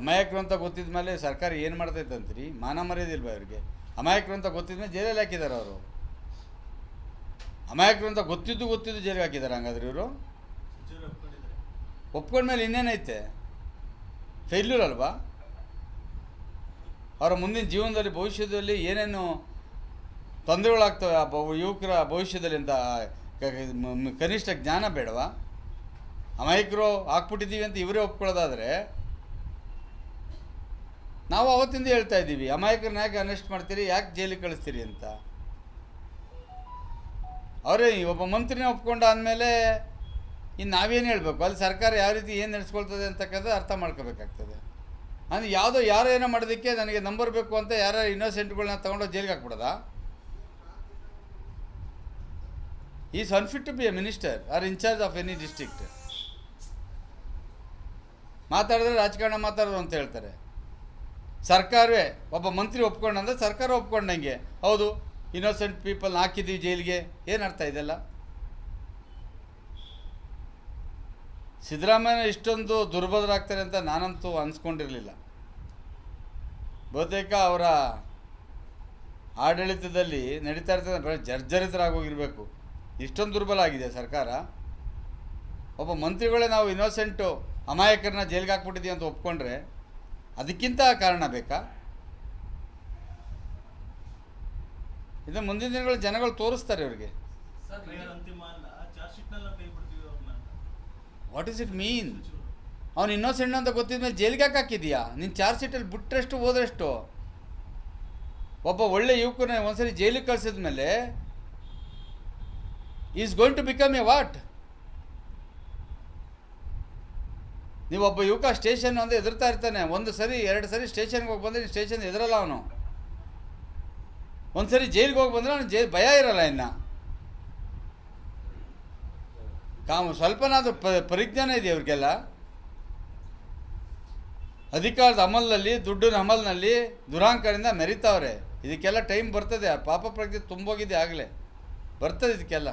ಅಮಾಯಕರು ಅಂತ ಗೊತ್ತಿದ ಮೇಲೆ ಸರ್ಕಾರ ಏನು ಮಾಡ್ತೈತಂತ್ರಿ ಮಾನ ಮರ್ಯಾದಿಲ್ವಾ ಅವ್ರಿಗೆ ಅಮಾಯಕರು ಅಂತ ಗೊತ್ತಿದ ಮೇಲೆ ಜೈಲಲ್ಲಿ ಹಾಕಿದ್ದಾರೆ ಅವರು. ಅಮಾಯಕರು ಅಂತ ಗೊತ್ತಿದ್ದು ಗೊತ್ತಿದ್ದು ಜೈಲಿಗೆ ಹಾಕಿದ್ದಾರೆ ಹಂಗಾದ್ರೆ ಇವರು? ಒಪ್ಕೊಂಡ ಮೇಲೆ ಒಪ್ಕೊಂಡ್ಮೇಲೆ ಇನ್ನೇನೈತೆ ಫೇಲ್ಯೂರ್ ಅಲ್ವಾ? ಅವರ ಮುಂದಿನ ಜೀವನದಲ್ಲಿ, ಭವಿಷ್ಯದಲ್ಲಿ ಏನೇನು ತೊಂದರೆಗಳಾಗ್ತವೆ ಆ ಬ ಯುವಕರ ಭವಿಷ್ಯದಲ್ಲಿ ಅಂತ ಕನಿಷ್ಠ ಜ್ಞಾನ ಬೇಡವಾ? ಅಮಾಯಕರು ಹಾಕ್ಬಿಟ್ಟಿದ್ದೀವಿ ಅಂತ ಇವರೇ ಒಪ್ಕೊಳ್ಳೋದಾದರೆ ನಾವು ಅವತ್ತಿಂದ ಹೇಳ್ತಾ ಇದ್ದೀವಿ ಅಮಾಯಕರನ್ನ ಯಾಕೆ ಅರೆಸ್ಟ್ ಮಾಡ್ತೀರಿ, ಯಾಕೆ ಜೈಲಿಗೆ ಕಳಿಸ್ತೀರಿ ಅಂತ. ಅವರೇ ಒಬ್ಬ ಮಂತ್ರಿನೇ ಒಪ್ಕೊಂಡ ಆದಮೇಲೆ ಇನ್ನು ನಾವೇನು ಹೇಳಬೇಕು? ಅಲ್ಲಿ ಸರ್ಕಾರ ಯಾವ ರೀತಿ ಏನು ನಡೆಸ್ಕೊಳ್ತದೆ ಅಂತಕ್ಕಂಥದ್ದು ಅರ್ಥ ಮಾಡ್ಕೋಬೇಕಾಗ್ತದೆ. ಅಂದರೆ ಯಾವುದೋ ಯಾರೋ ಏನೋ ಮಾಡೋದಕ್ಕೆ ನನಗೆ ನಂಬರ್ ಬೇಕು ಅಂತ ಯಾರೋ ಇನ್ನೋಸೆಂಟ್ಗಳನ್ನ ತೊಗೊಂಡು ಜೈಲಿಗೆ ಹಾಕ್ಬಿಡೋದಾ? Is unfit to be a minister or incharge of any district ಮಾತಾಡಿದ್ರೆ ರಾಜಕಾರಣ ಮಾತಾಡೋದು ಅಂತ ಹೇಳ್ತಾರೆ. ಸರ್ಕಾರವೇ, ಒಬ್ಬ ಮಂತ್ರಿ ಒಪ್ಕೊಂಡಂದ್ರೆ ಸರ್ಕಾರ ಒಪ್ಕೊಂಡಂಗೆ ಹೌದು ಇನ್ನೋಸೆಂಟ್ ಪೀಪಲ್ನ ಹಾಕಿದ್ದೀವಿ ಜೈಲಿಗೆ. ಏನು ಅರ್ಥ ಇದೆಲ್ಲ? ಸಿದ್ದರಾಮಯ್ಯ ಇಷ್ಟೊಂದು ದುರ್ಬಲರಾಗ್ತಾರೆ ಅಂತ ನಾನಂತೂ ಅನ್ಸ್ಕೊಂಡಿರಲಿಲ್ಲ. ಬಹುತೇಕ ಅವರ ಆಡಳಿತದಲ್ಲಿ ನಡೀತಾ ಇರ್ತದೆ ಬರೀ ಜರ್ಜರಿತರಾಗೋಗಿರಬೇಕು. ಇಷ್ಟೊಂದು ದುರ್ಬಲ ಆಗಿದೆ ಸರ್ಕಾರ. ಒಬ್ಬ ಮಂತ್ರಿಗಳೇ ನಾವು ಇನ್ನೋಸೆಂಟು ಅಮಾಯಕರನ್ನ ಜೈಲಿಗೆ ಹಾಕ್ಬಿಟ್ಟಿದ್ದೀವಿ ಅಂತ ಒಪ್ಕೊಂಡ್ರೆ ಅದಕ್ಕಿಂತ ಕಾರಣ ಬೇಕಾ? ಇದು ಮುಂದಿನ ದಿನಗಳು ಜನಗಳು ತೋರಿಸ್ತಾರೆ ಅವರಿಗೆ ಸರ್ ಮೇಯರ್ ಅಂತಿಮ ಅಲ್ಲ ಚಾರ್ಜ್ ಶೀಟ್ನೆಲ್ಲ ಕೈ ಬಿಡ್ತೀವಿ ಅವ್ರನ್ನ ವಾಟ್ ಇಸ್ ಇಟ್ ಮೀನ್ ಅವ್ನು ಅವ್ನು ಇನ್ನೋಸೆಂಟ್ ಅಂತ ಗೊತ್ತಿದ ಮೇಲೆ ಜೈಲಿಗೆ ಯಾಕೆ ಹಾಕಿದ್ಯಾ? ನಿನ್ನ ಚಾರ್ಜ್ ಶೀಟಲ್ಲಿ ಬಿಟ್ಟರೆಷ್ಟು ಹೋದ್ರೆಷ್ಟು? ಒಬ್ಬ ಒಳ್ಳೆ ಯುವಕನ ಒಂದ್ಸರಿ ಜೈಲಿಗೆ ಕಳಿಸಿದ ಮೇಲೆ is going to become a what ನೀವು ಒಬ್ಬ ಯುವಕ ಸ್ಟೇಷನ್ ಒಂದು ಎದುರ್ತಾ ಇರ್ತಾನೆ. ಒಂದು ಸರಿ, ಎರಡು ಸರಿ ಸ್ಟೇಷನ್ಗೆ ಹೋಗಿ ಬಂದರೆ ಸ್ಟೇಷನ್ ಎದುರಲ್ಲ ಅವನು. ಒಂದು ಸರಿ ಜೈಲಿಗೆ ಹೋಗಿ ಬಂದರೆ ಅವನು ಜೈ ಭಯ ಇರಲ್ಲ ಇನ್ನು. ಕಾಮ, ಸ್ವಲ್ಪನಾದರೂ ಪ, ಪರಿಜ್ಞಾನ ಇದೆ ಅವ್ರಿಗೆಲ್ಲ ಅಧಿಕಾರದ ಅಮಲ್ನಲ್ಲಿ, ದುಡ್ಡಿನ ಅಮಲ್ನಲ್ಲಿ ದುರಾಂಕರಿಂದ ಮೆರಿತಾವ್ರೆ. ಇದಕ್ಕೆಲ್ಲ ಟೈಮ್ ಬರ್ತದೆ. ಆ ಪಾಪ ಪ್ರಜ್ಞೆ ತುಂಬೋಗಿದೆ ಆಗಲೇ. ಬರ್ತದೆ ಇದಕ್ಕೆಲ್ಲ.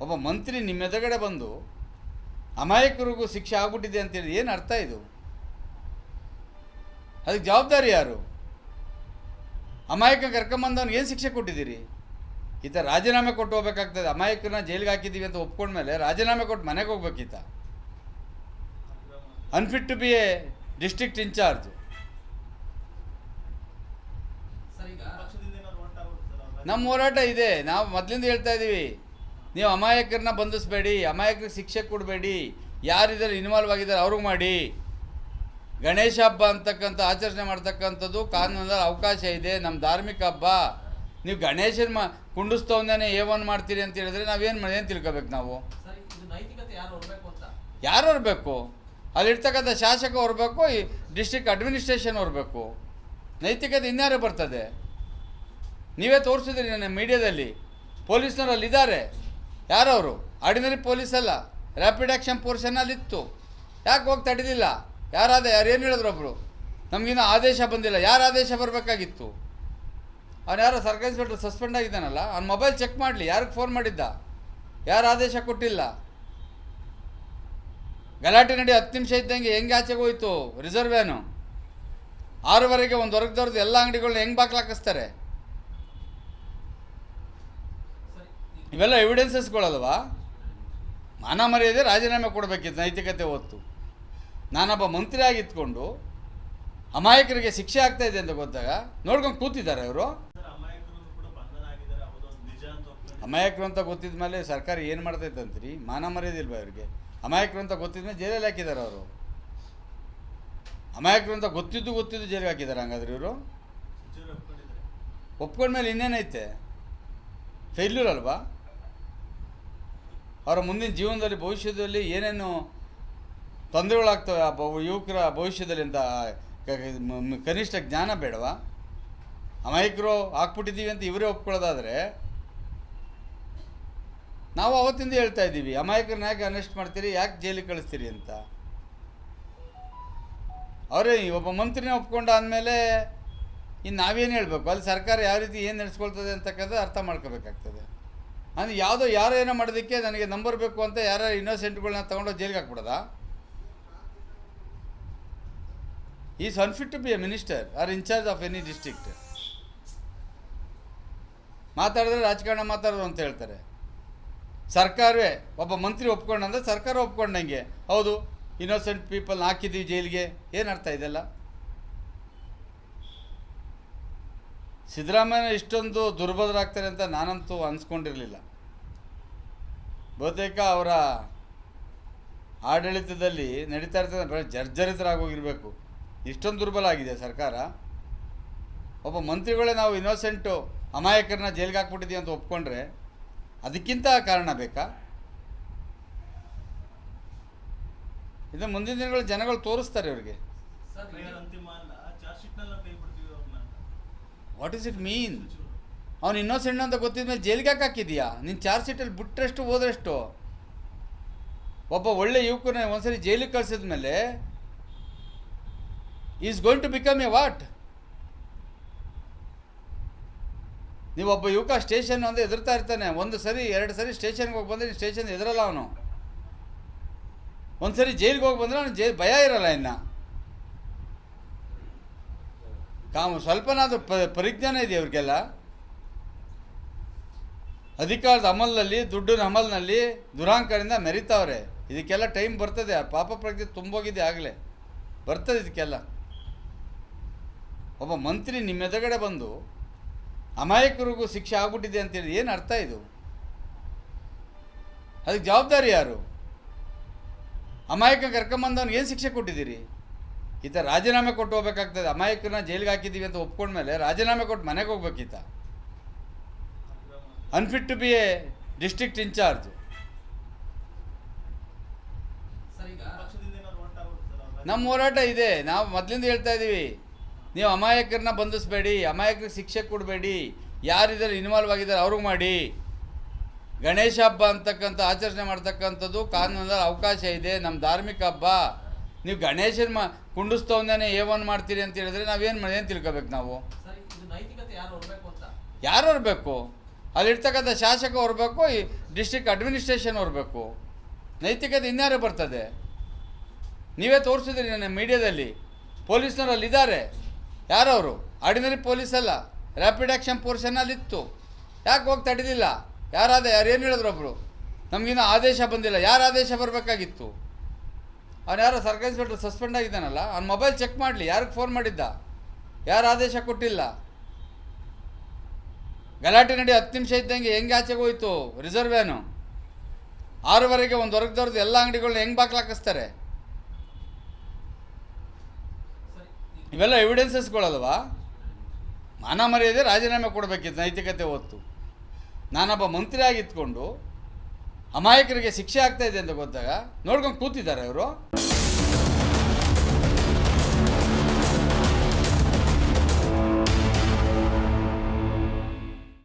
ಒಬ್ಬ ಮಂತ್ರಿ ನಿಮ್ಮ ಎದುರುಗಡೆ ಬಂದು ಅಮಾಯಕರಿಗೂ ಶಿಕ್ಷೆ ಆಗ್ಬಿಟ್ಟಿದೆ ಅಂತೇಳಿ ಏನು ಅರ್ಥ ಇದು? ಅದಕ್ಕೆ ಜವಾಬ್ದಾರಿ ಯಾರು? ಅಮಾಯಕ ಕರ್ಕೊಂಬಂದವ್ನಿಗೆ ಏನು ಶಿಕ್ಷೆ ಕೊಟ್ಟಿದ್ದೀರಿ? ಈತ ರಾಜೀನಾಮೆ ಕೊಟ್ಟು ಹೋಗ್ಬೇಕಾಗ್ತದೆ. ಅಮಾಯಕರನ್ನ ಜೈಲಿಗೆ ಹಾಕಿದ್ದೀವಿ ಅಂತ ಒಪ್ಕೊಂಡ್ಮೇಲೆ ರಾಜೀನಾಮೆ ಕೊಟ್ಟು ಮನೆಗೆ ಹೋಗ್ಬೇಕೀತ unfit to be a district incharge ನಮ್ಮ ಹೋರಾಟ ಇದೆ. ನಾವು ಮೊದಲಿಂದ ಹೇಳ್ತಾ ಇದ್ದೀವಿ. ನೀವು ಅಮಾಯಕರನ್ನ ಬಂಧಿಸ್ಬೇಡಿ ಅಮಾಯಕರಿಗೆ ಶಿಕ್ಷೆ ಕೊಡಬೇಡಿ ಯಾರಿದ್ದಾರೆ ಇನ್ವಾಲ್ವ್ ಆಗಿದ್ದಾರೆ ಅವ್ರಿಗೆ ಮಾಡಿ. ಗಣೇಶ ಹಬ್ಬ ಅಂತಕ್ಕಂಥ ಆಚರಣೆ ಮಾಡ್ತಕ್ಕಂಥದ್ದು ಕಾನೂನಲ್ಲಿ ಅವಕಾಶ ಇದೆ ನಮ್ಮ ಧಾರ್ಮಿಕ ಹಬ್ಬ. ನೀವು ಗಣೇಶನ ಮ ಕುಂಡಿಸ್ತವನ್ನೇ ಏ ಒನ್ ಮಾಡ್ತೀರಿ ಅಂತ ಹೇಳಿದ್ರೆ ನಾವೇನು ಏನು ತಿಳ್ಕೊಬೇಕು ನಾವು? ಯಾರು ಹೊರಬೇಕು ಇರಬೇಕು ಅಲ್ಲಿರ್ತಕ್ಕಂಥ ಶಾಸಕ ಹೊರಬೇಕು ಈ ಡಿಸ್ಟಿಕ್ ಅಡ್ಮಿನಿಸ್ಟ್ರೇಷನ್ ಹೊರಬೇಕು. ನೈತಿಕತೆ ಇನ್ಯಾರೇ ಬರ್ತದೆ? ನೀವೇ ತೋರಿಸಿದ್ರಿ ನನ್ನ ಮೀಡಿಯಾದಲ್ಲಿ ಪೊಲೀಸ್ನವ್ರು ಅಲ್ಲಿದ್ದಾರೆ. ಯಾರವರು? ಆರ್ಡಿನರಿ ಪೊಲೀಸ್ ಅಲ್ಲ. ರ್ಯಾಪಿಡ್ ಆ್ಯಕ್ಷನ್ ಅಲ್ಲಿ ಅಲ್ಲಿತ್ತು ಯಾಕೆ ಹೋಗಿ ತಡೆದಿಲ್ಲ? ಯಾರಾದ ಯಾರು ಏನು ಹೇಳಿದ್ರು ಒಬ್ಬರು ನಮಗಿನ್ನೂ ಆದೇಶ ಬಂದಿಲ್ಲ. ಯಾರು ಆದೇಶ ಬರಬೇಕಾಗಿತ್ತು? ಅವ್ನು ಯಾರೋ ಸರ್ಕಾರಿ ಇನ್ಸ್ಪೆಕ್ಟರ್ ಸಸ್ಪೆಂಡ್ ಆಗಿದ್ದಾನಲ್ಲ? ಅವ್ನ ಮೊಬೈಲ್ ಚೆಕ್ ಮಾಡಲಿ. ಯಾರಿಗೆ ಫೋನ್ ಮಾಡಿದ್ದ? ಯಾರು ಆದೇಶ ಕೊಟ್ಟಿಲ್ಲ? ಗಲಾಟೆ ನಡಿ ಹತ್ತು ನಿಮಿಷ ಇದ್ದಂಗೆ ಹೆಂಗೆ ಆಚೆಗೆ ಹೋಯಿತು? ರಿಸರ್ವ್ ಏನು ಆರೂವರೆಗೆ ಒಂದು ವರ್ಗದವ್ರದ್ದು ಎಲ್ಲ ಅಂಗಡಿಗಳನ್ನ ಹೆಂಗೆ ಬಾಕ್ಲಾಕಿಸ್ತಾರೆ ಸರ್ ಈ- ಇವೆಲ್ಲ ಎವಿಡೆನ್ಸಸ್ಗಳಲ್ವಾ ಮಾನ ಮರ್ಯಾದೆ ರಾಜೀನಾಮೆ ಕೊಡಬೇಕಿತ್ತು, ನೈತಿಕತೆ ಹೊತ್ತು. ನಾನೊಬ್ಬ ಮಂತ್ರಿ ಆಗಿತ್ಕೊಂಡು ಅಮಾಯಕರಿಗೆ ಶಿಕ್ಷೆ ಆಗ್ತಾ ಇದೆ ಅಂತ ಗೊತ್ತಾಗ ನೋಡ್ಕೊಂಡು ಕೂತಿದ್ದಾರೆ ಇವರು. ಅಮಾಯಕರು ಅಂತ ಗೊತ್ತಿದ ಮೇಲೆ ಸರ್ಕಾರ ಏನು ಮಾಡ್ತೈತೆ ಅಂತೀರಿ? ಮಾನ ಮರ್ಯಾದಿಲ್ವಾ ಇವರಿಗೆ? ಅಮಾಯಕರು ಅಂತ ಗೊತ್ತಿದ ಮೇಲೆ ಜೈಲಲ್ಲಿ ಹಾಕಿದ್ದಾರೆ ಅವರು. ಅಮಾಯಕರು ಅಂತ ಗೊತ್ತಿದ್ದು ಗೊತ್ತಿದ್ದು ಜೈಲಿಗೆ ಹಾಕಿದ್ದಾರೆ ಹಂಗಾದ್ರೆ ಇವರು? ಒಪ್ಕೊಂಡ್ಮೇಲೆ ಇನ್ನೇನೈತೆ? ಫೇಲ್ಯೂರ್ ಅಲ್ವಾ? ಅವರ ಮುಂದಿನ ಜೀವನದಲ್ಲಿ, ಭವಿಷ್ಯದಲ್ಲಿ ಏನೇನು ತೊಂದರೆಗಳಾಗ್ತವೆ ಆ ಬ ಯುವಕರ ಭವಿಷ್ಯದಲ್ಲಿ ಅಂತ ಕನಿಷ್ಠ ಜ್ಞಾನ ಬೇಡವಾ? ಅಮಾಯಕರು ಹಾಕ್ಬಿಟ್ಟಿದ್ದೀವಿ ಅಂತ ಇವರೇ ಒಪ್ಕೊಳ್ಳೋದಾದರೆ, ನಾವು ಅವತ್ತಿಂದ ಹೇಳ್ತಾ ಇದ್ದೀವಿ ಅಮಾಯಕರನ್ನ ಯಾಕೆ ಅರೆಸ್ಟ್ ಮಾಡ್ತೀರಿ, ಯಾಕೆ ಜೈಲಿಗೆ ಕಳಿಸ್ತೀರಿ ಅಂತ. ಅವರೇ ಒಬ್ಬ ಮಂತ್ರಿನೇ ಒಪ್ಕೊಂಡ ಆದಮೇಲೆ ಇನ್ನು ನಾವೇನು ಹೇಳಬೇಕು? ಅಲ್ಲಿ ಸರ್ಕಾರ ಯಾವ ರೀತಿ ಏನು ನಡೆಸ್ಕೊಳ್ತದೆ ಅಂತಕ್ಕಂಥ ಅರ್ಥ ಮಾಡ್ಕೋಬೇಕಾಗ್ತದೆ. ಅಂದರೆ ಯಾವುದೋ ಯಾರೋ ಏನೋ ಮಾಡೋದಕ್ಕೆ ನನಗೆ ನಂಬರ್ ಬೇಕು ಅಂತ ಯಾರೋ ಇನ್ನೋಸೆಂಟ್ಗಳನ್ನ ತೊಗೊಂಡು ಜೈಲಿಗೆ ಹಾಕ್ಬಿಡೋದಾ? Is unfit to be a minister or incharge of any district ಮಾತಾಡಿದ್ರೆ ರಾಜಕಾರಣ ಮಾತಾಡೋದು ಅಂತ ಹೇಳ್ತಾರೆ. ಸರ್ಕಾರವೇ, ಒಬ್ಬ ಮಂತ್ರಿ ಒಪ್ಕೊಂಡಂದ್ರೆ ಸರ್ಕಾರ ಒಪ್ಕೊಂಡಂಗೆ. ಹೌದು ಇನ್ನೋಸೆಂಟ್ ಪೀಪಲ್ ಹಾಕಿದ್ದೀವಿ ಜೈಲಿಗೆ. ಏನು ಅರ್ಥ ಇದೆಲ್ಲ? ಸಿದ್ದರಾಮಯ್ಯ ಇಷ್ಟೊಂದು ದುರ್ಬಲರಾಗ್ತಾರೆ ಅಂತ ನಾನಂತೂ ಅನ್ಸ್ಕೊಂಡಿರಲಿಲ್ಲ. ಬಹುತೇಕ ಅವರ ಆಡಳಿತದಲ್ಲಿ ನಡೀತಾ ಇರ್ತದೆ ಬರೀ ಜರ್ಜರಿತರಾಗೋಗಿರಬೇಕು. ಇಷ್ಟೊಂದು ದುರ್ಬಲ ಆಗಿದೆ ಸರ್ಕಾರ. ಒಬ್ಬ ಮಂತ್ರಿಗಳೇ ನಾವು ಇನ್ನೋಸೆಂಟು ಅಮಾಯಕರನ್ನ ಜೈಲಿಗೆ ಹಾಕ್ಬಿಟ್ಟಿದ್ದೀವಿ ಅಂತ ಒಪ್ಕೊಂಡ್ರೆ ಅದಕ್ಕಿಂತ ಕಾರಣ ಬೇಕಾ? ಇದು ಮುಂದಿನ ದಿನಗಳು ಜನಗಳು ತೋರಿಸ್ತಾರೆ ಅವ್ರಿಗೆ ವಾಟ್ ಇಸ್ ಇಟ್ ಮೀನ್ ಅವ್ನು ಇನ್ನೋಸೆಂಟ್ ಅಂತ ಗೊತ್ತಿದ ಮೇಲೆ ಜೈಲಿಗೆ ಯಾಕೆ ಹಾಕಿದ್ಯಾ? ನಿನ್ನ ಚಾರ್ಜ್ ಶೀಟಲ್ಲಿ ಬಿಟ್ಟರೆಷ್ಟು ಹೋದ್ರೆಷ್ಟು? ಒಬ್ಬ ಒಳ್ಳೆ ಯುವಕನ ಒಂದ್ಸರಿ ಜೈಲಿಗೆ ಕಳಿಸಿದ ಮೇಲೆ is going to become a what ನೀವು ಒಬ್ಬ ಯುವಕ ಸ್ಟೇಷನ್ ಒಂದು ಎದುರ್ತಾ ಇರ್ತಾನೆ. ಒಂದು ಸರಿ, ಎರಡು ಸರಿ ಸ್ಟೇಷನ್ಗೆ ಹೋಗಿ ಬಂದರೆ ಸ್ಟೇಷನ್ ಎದುರಲ್ಲ ಅವನು. ಒಂದು ಸರಿ ಜೈಲಿಗೆ ಹೋಗಿ ಬಂದರೆ ಅವನು ಜೈ ಭಯ ಇರಲ್ಲ ಇನ್ನು. ಕಾಮ ಸ್ವಲ್ಪನಾದರೂ ಪ ಪರಿಜ್ಞಾನ ಇದೆ ಅವ್ರಿಗೆಲ್ಲ ಅಧಿಕಾರದ ಅಮಲ್ನಲ್ಲಿ, ದುಡ್ಡಿನ ಅಮಲ್ನಲ್ಲಿ ದುರಾಂಕರಿಂದ ಮೆರಿತಾವ್ರೆ. ಇದಕ್ಕೆಲ್ಲ ಟೈಮ್ ಬರ್ತದೆ. ಆ ಪಾಪ ಪ್ರಜ್ಞೆ ತುಂಬೋಗಿದೆ ಆಗಲೇ. ಬರ್ತದೆ ಇದಕ್ಕೆಲ್ಲ. ಒಬ್ಬ ಮಂತ್ರಿ ನಿಮ್ಮ ಎದುರುಗಡೆ ಬಂದು, ಅಮಾಯಕರಿಗೂ ಶಿಕ್ಷೆ ಆಗ್ಬಿಟ್ಟಿದೆ ಅಂತೇಳಿ ಏನು ಅರ್ಥ ಇದು? ಅದಕ್ಕೆ ಜವಾಬ್ದಾರಿ ಯಾರು? ಅಮಾಯಕ ಕರ್ಕೊಂಬಂದವ್ನಿಗೆ ಏನು ಶಿಕ್ಷೆ ಕೊಟ್ಟಿದ್ದೀರಿ? ಈತ ರಾಜೀನಾಮೆ ಕೊಟ್ಟು ಹೋಗ್ಬೇಕಾಗ್ತದೆ. ಅಮಾಯಕರನ್ನ ಜೈಲಿಗೆ ಹಾಕಿದ್ದೀವಿ ಅಂತ ಒಪ್ಕೊಂಡ್ಮೇಲೆ ರಾಜೀನಾಮೆ ಕೊಟ್ಟು ಮನೆಗೆ ಹೋಗ್ಬೇಕೀತ unfit to be a district incharge ನಮ್ಮ ಹೋರಾಟ ಇದೆ. ನಾವು ಮೊದಲಿಂದ ಹೇಳ್ತಾ ಇದ್ದೀವಿ ನೀವು ಅಮಾಯಕರನ್ನ ಬಂಧಿಸಬೇಡಿ, ಅಮಾಯಕರಿಗೆ ಶಿಕ್ಷೆ ಕೊಡಬೇಡಿ ಯಾರಿದ್ದಾರೆ ಇನ್ವಾಲ್ವ್ ಆಗಿದ್ದಾರೆ ಅವ್ರಿಗೆ ಮಾಡಿ. ಗಣೇಶ ಹಬ್ಬ ಅಂತಕ್ಕಂಥ ಆಚರಣೆ ಮಾಡ್ತಕ್ಕಂಥದ್ದು ಕಾನೂನಲ್ಲಿ ಅವಕಾಶ ಇದೆ. ನಮ್ಮ ಧಾರ್ಮಿಕ ಹಬ್ಬ. ನೀವು ಗಣೇಶನ ಕುಂಡಿಸ್ತವನ್ನೇ ಏ ಒನ್ ಮಾಡ್ತೀರಿ ಅಂತ ಹೇಳಿದ್ರೆ ನಾವೇನು ಏನು ತಿಳ್ಕೊಬೇಕು ನಾವು? ಯಾರು ಹೊರಬೇಕು ಇರಬೇಕು ಅಲ್ಲಿರ್ತಕ್ಕಂಥ ಶಾಸಕ ಹೊರಬೇಕು ಈ ಡಿಸ್ಟ್ರಿಕ್ಟ್ ಅಡ್ಮಿನಿಸ್ಟ್ರೇಷನ್ ಹೊರಬೇಕು ನೈತಿಕತೆ ಇನ್ಯಾರೇ ಬರ್ತದೆ? ನೀವೇ ತೋರಿಸಿದ್ರಿ ನನ್ನ ಮೀಡಿಯಾದಲ್ಲಿ. ಪೊಲೀಸ್ನವ್ರು ಅಲ್ಲಿದ್ದಾರೆ. ಯಾರವರು? ಆರ್ಡಿನರಿ ಪೊಲೀಸ್ ಅಲ್ಲ. ರ್ಯಾಪಿಡ್ ಆ್ಯಕ್ಷನ್ ಪೋರ್ಷನ್ ಅಲ್ಲಿತ್ತು. ಯಾಕೆ ಹೋಗಿ ತಡೆದಿಲ್ಲ? ಯಾರಾದ ಯಾರು ಏನು ಹೇಳಿದ್ರು ಒಬ್ಬರು ನಮಗಿನ್ನೂ ಆದೇಶ ಬಂದಿಲ್ಲ. ಯಾರು ಆದೇಶ ಬರಬೇಕಾಗಿತ್ತು? ಅವ್ನು ಯಾರೋ ಸರ್ಕಾರಿ ಇನ್ಸ್ಪೆಕ್ಟರ್ ಸಸ್ಪೆಂಡ್ ಆಗಿದ್ದಾನಲ್ಲ, ಅವ್ನ ಮೊಬೈಲ್ ಚೆಕ್ ಮಾಡಲಿ, ಯಾರಿಗೆ ಫೋನ್ ಮಾಡಿದ್ದ? ಯಾರು ಆದೇಶ ಕೊಟ್ಟಿಲ್ಲ? ಗಲಾಟೆ ನಡಿ ಹತ್ತು ನಿಮಿಷ ಇದ್ದಂಗೆ ಹೆಂಗೆ ಆಚೆಗೆ ಹೋಯ್ತು? ರಿಸರ್ವ್ ವ್ಯಾನು ಆರೂವರೆಗೆ ಒಂದು ವರ್ಗದವ್ರದ್ದು ಎಲ್ಲ ಅಂಗಡಿಗಳನ್ನ ಹೆಂಗೆ ಬಾಕ್ಲಾಕಿಸ್ತಾರೆ ಇವೆಲ್ಲ ಎವಿಡೆನ್ಸಸ್ಗಳಲ್ವಾ ಮಾನ ಮರ್ಯಾದೆ ರಾಜೀನಾಮೆ ಕೊಡಬೇಕಿತ್ತು ನೈತಿಕತೆ ಹೊತ್ತು. ನಾನೊಬ್ಬ ಮಂತ್ರಿ ಆಗಿತ್ಕೊಂಡು ಅಮಾಯಕರಿಗೆ ಶಿಕ್ಷೆ ಆಗ್ತಾ ಇದೆ ಅಂತ ಗೊತ್ತಾಗ ನೋಡ್ಕೊಂಡು ಕೂತಿದ್ದಾರೆ ಇವರು.